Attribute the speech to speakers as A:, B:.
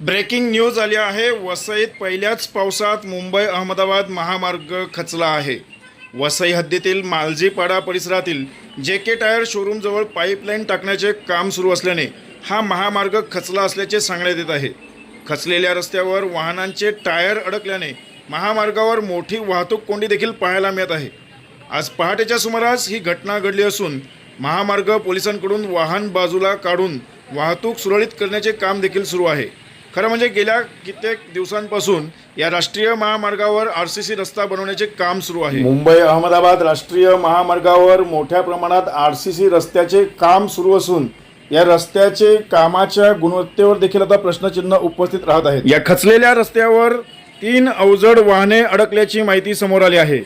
A: Breaking news आली आहे. वसईत पहिल्याच पावसात मुंबई अहमदाबाद महामार्ग खचला आहे. वसई हद्दीतील मालजीपाडा परिसरातील जे के टायर शोरूमजवळ पाईपलाईन टाकण्याचे काम सुरू असल्याने हा महामार्ग खचला असल्याचे सांगण्यात येत आहे. खचलेल्या रस्त्यावर वाहनांचे टायर अडकल्याने महामार्गावर मोठी वाहतूक कोंडी देखील पाहायला मिळत आहे. आज पहाटेच्या सुमारास ही घटना घडली असून महामार्ग पोलिसांकडून वाहन बाजूला काढून वाहतूक सुरळीत करण्याचे काम देखील सुरू आहे. खरं म्हणजे गेल्या कित्येक दिवसांपासून या राष्ट्रीय महामार्गावर आर सी सी रस्ता बनवण्याचे काम सुरू आहे. मुंबई अहमदाबाद राष्ट्रीय महामार्गावर मोठ्या प्रमाणात आर सी सी रस्त्याचे काम सुरू असून या रस्त्याचे कामाच्या गुणवत्तेवर देखील आता प्रश्नचिन्ह उपस्थित राहत आहेत. या खचलेल्या रस्त्यावर तीन अवजड वाहने अडकल्याची माहिती समोर आली आहे.